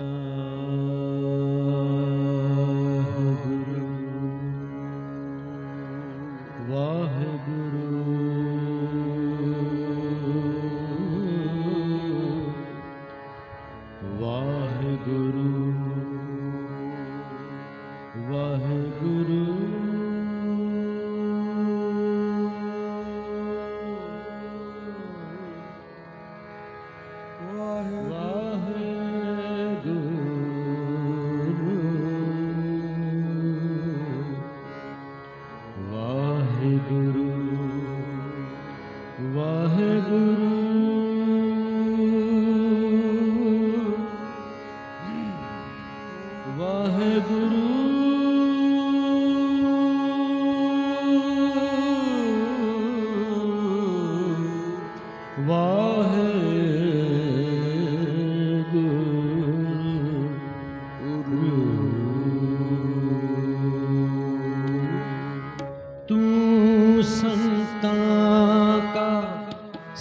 Uh...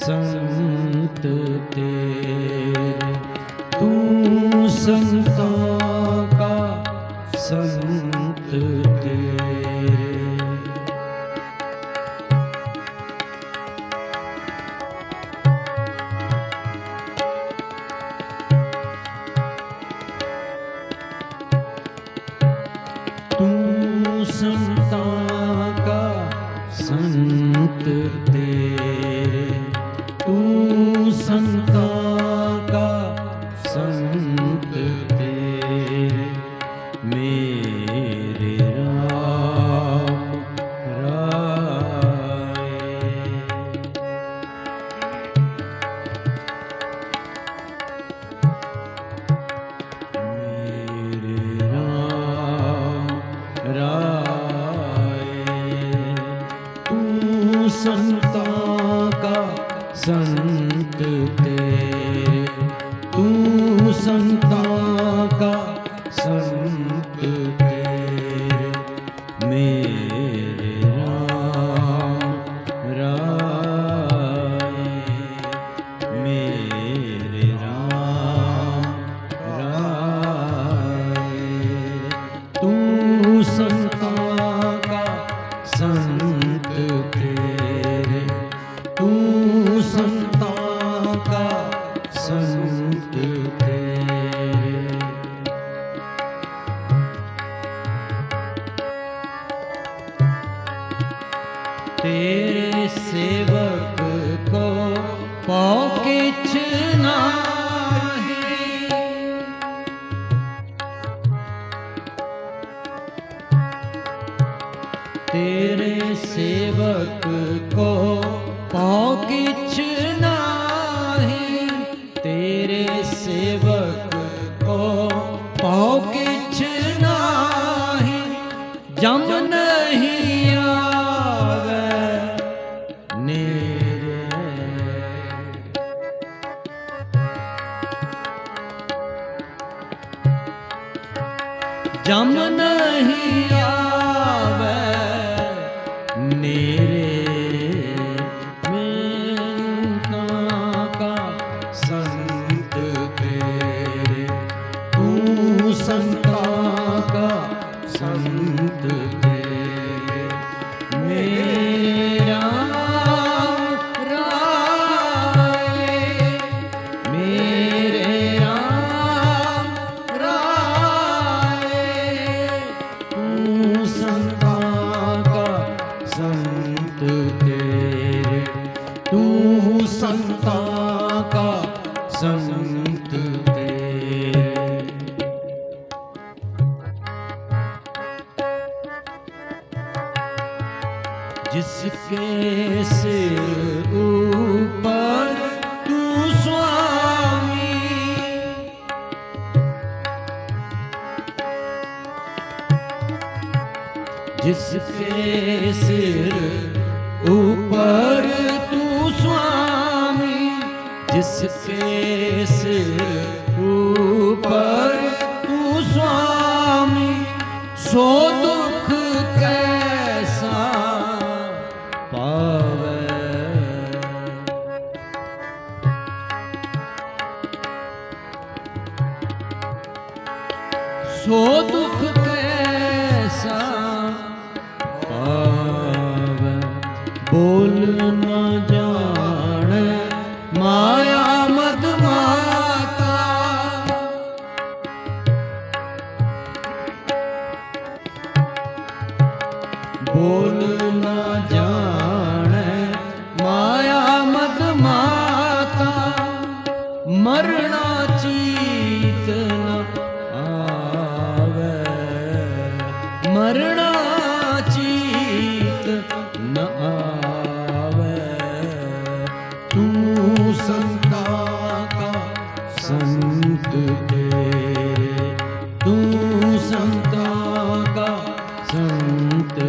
ਸੰਤ ਤੇ Bebe. ਤੇਰੇ ਸੇਵਕ ਕੋ ਪਉ ਕਿਛ ਜਮ ਨਹੀਂ ਆਵੇ। ਨੀਰ ਜਿਸ ਕੇ ਤੂੰ ਸੁਆਮੀ ਜਿਸ ਕੇ ਤੂੰ ਸੁਆਮੀ ਸੋ ਤੂੰ ਸੰਤ ਤੇਰੇ ਤੂੰ ਸੰਤਾ ਦਾ ਸੰਤ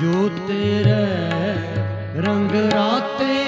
ਜੋ ਤੇਰੇ ਰੰਗ ਰਾਤੇ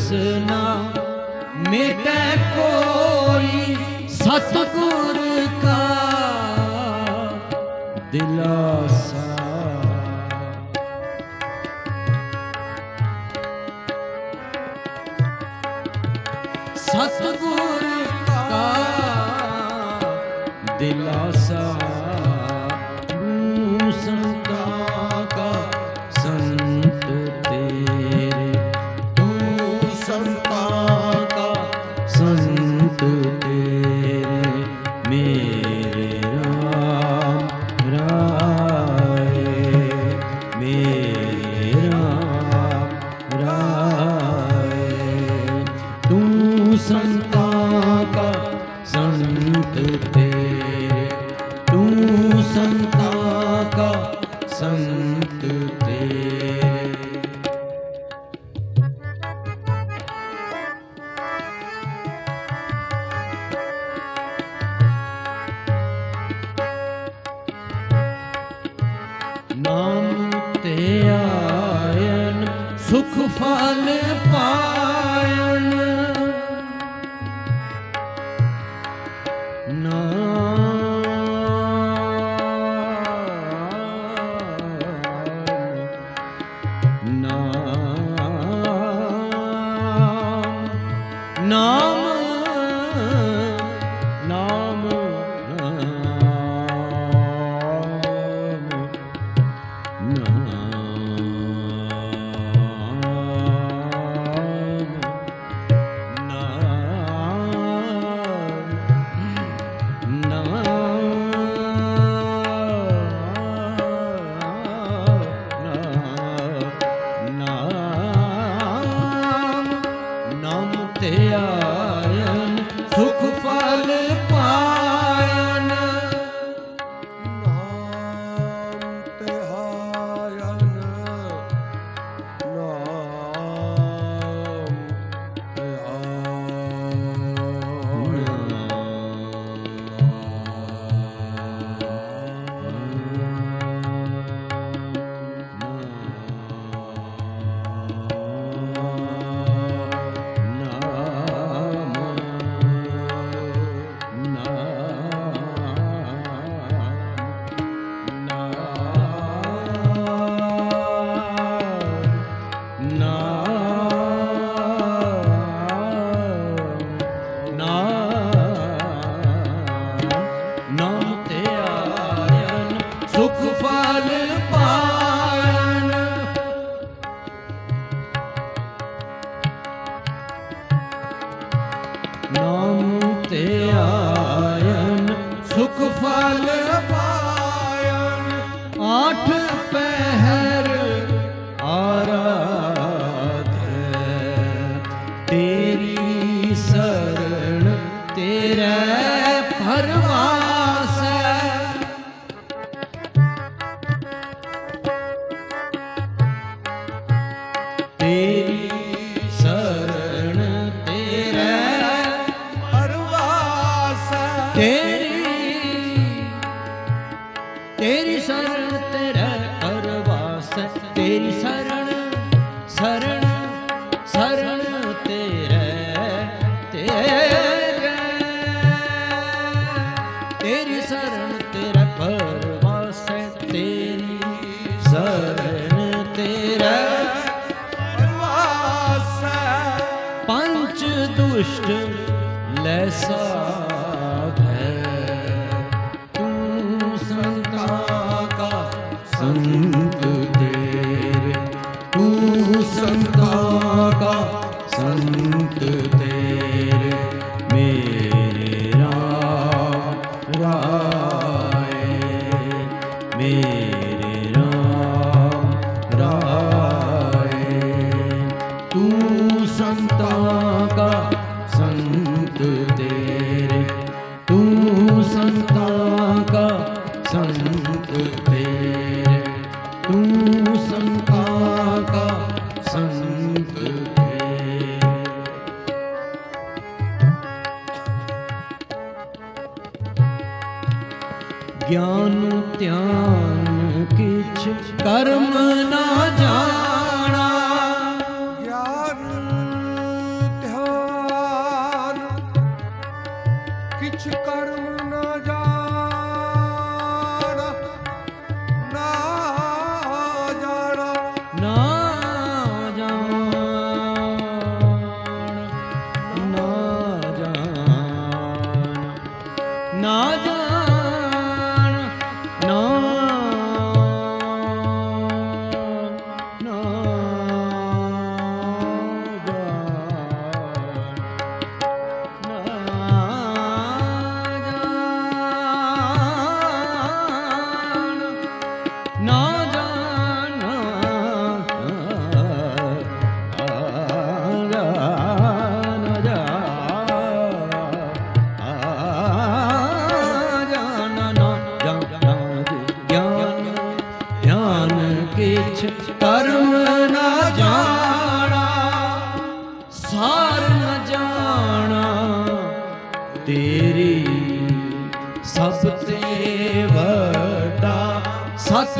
ਤ੍ਰਿਸ਼ਨਾ ਮਿਟੈ ਕੋਈ ਸਤਗੁਰ ਕਾ ਦਿਲਾ। ਮਨ ਪਾਇਨ ਸੁਖ ਫਲ सुन Mm.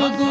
Good.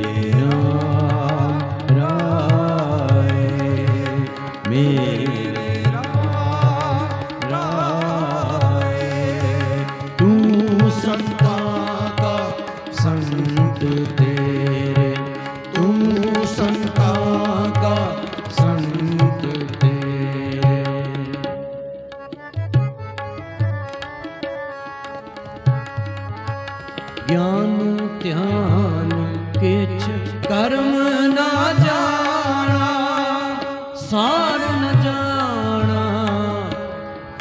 ਸਾਰ ਨ ਜਾਣਾ।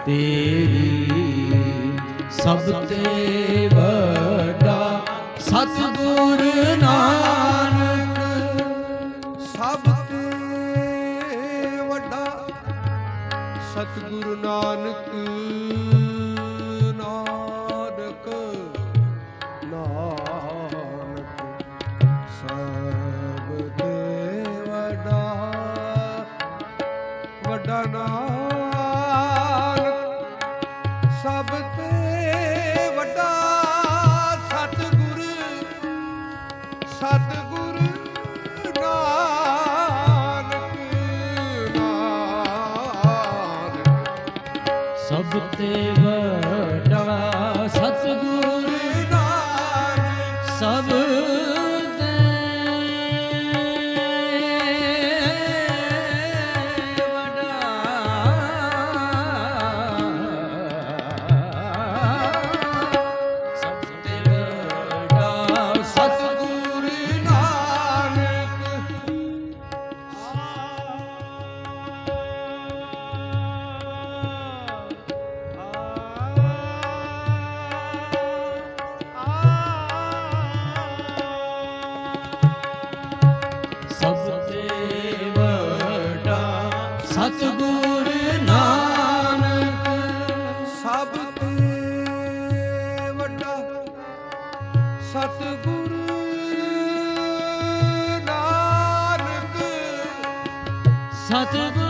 ਤੇਰੀ ਸਭ ਤੇ ਸਭ ਤੇ ਵੱਡਾ ਸਤਿਗੁਰ ਸਤਿਗੁਰ ਸਤਿਗੁਰ